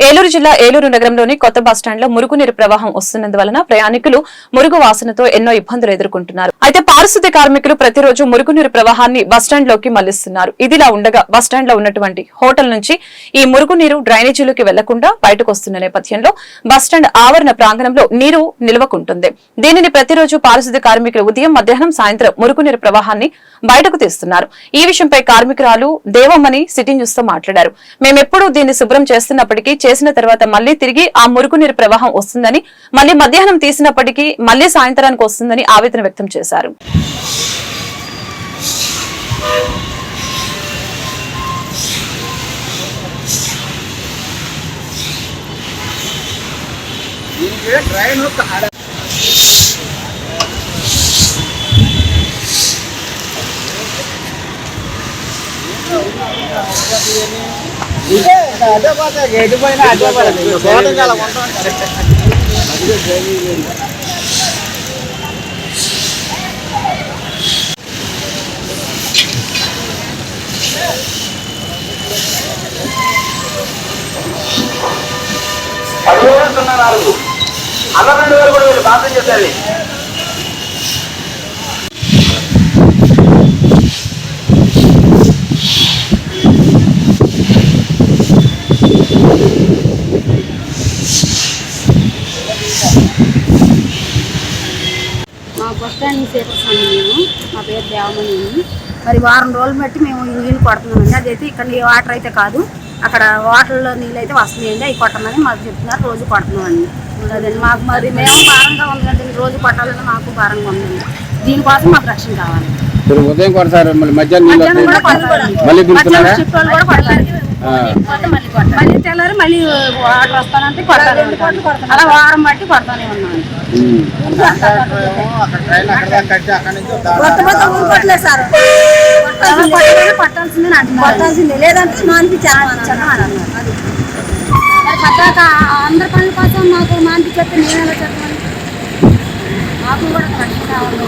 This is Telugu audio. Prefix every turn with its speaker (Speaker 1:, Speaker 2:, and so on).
Speaker 1: ఏలూరు జిల్లా ఏలూరు నగరంలోని కొత్త బస్టాండ్లో మురుగునీరు ప్రవాహం వస్తున్నందువలన ప్రయాణికులు మురుగు వాసనతో ఎన్నో ఇబ్బందులు ఎదుర్కొంటున్నారు. అయితే పారిశుద్ధ్య కార్మికులు ప్రతిరోజు మురుగునీరు ప్రవాహాన్ని బస్టాండ్లోకి మళ్ళిస్తున్నారు. ఇదిలా ఉండగా బస్టాండ్లో ఉన్నటువంటి హోటల్ నుంచి ఈ మురుగునీరు డ్రైనేజీలోకి వెళ్ళకుండా బయటకు వస్తున్న నేపథ్యంలో బస్టాండ్ ఆవరణ ప్రాంగణంలో నీరు నిల్వకుంటుంది. దీనిని ప్రతిరోజు పారిశుద్ధ్య కార్మికులు ఉదయం మధ్యాహ్నం సాయంత్రం మురుగునీరు ప్రవాహాన్ని బయటకు తీస్తున్నారు. ఈ విషయంపై కార్మికురాలు దేవమ్మని సిటీ న్యూస్తో మాట్లాడారు. మేమెప్పుడు దీన్ని శుభ్రం చేస్తున్నప్పటికీ చేసిన తర్వాత మళ్ళీ తిరిగి ఆ మురుగునీరు ప్రవాహం వస్తుందని మళ్ళీ మధ్యాహ్నం తీసినప్పటికీ మళ్ళీ సాయంత్రానికి వస్తుందని ఆవేదన వ్యక్తం చేశారు.
Speaker 2: అదే పోతే అదే
Speaker 3: నాలుగు అన్న రెండు వేలు కూడా వీళ్ళు పాసం చేశారు.
Speaker 4: మా బస్ స్టాండ్ నుంచి మేము మా పేరు దేవమణి. మరి వారం రోజులు బట్టి మేము ఈ నీళ్ళు కొడుతున్నామండి అదైతే ఇక్కడ వాటర్ అయితే కాదు అక్కడ వాటర్లో నీళ్ళు అయితే వస్తున్నాయండి. అవి కొట్టమని మాకు చెప్తున్నారు. రోజు కొడుతున్నామండి. అదండి మాకు మరి మేము భారంగా ఉందండి. రోజు కొట్టాలని మాకు భారంగా ఉందండి. దీనికోసం మాకు రక్షణ కావాలి.
Speaker 5: ఇప్పుడు ఉదయం కొడతారు మళ్ళీ మధ్యాహ్నం నీళ్ళు. మళ్ళీ
Speaker 4: మధ్యాహ్నం
Speaker 5: పిలుస్తున్నారా.
Speaker 4: మళ్ళీ తెల్లారి మళ్ళీ వాటర్ వస్తానంటే కొడతారు అలా వారం బట్టి కొడతానే ఉన్నాను. పట్టాల్సిందే లేదంటే మానిపించాను అన్నారు మరి పట్టాక అందరి పనుల కోసం మాకు మానిపించేస్తే నేను ఎలా చెప్పాలి మాకు కూడా కష్టం కావాలి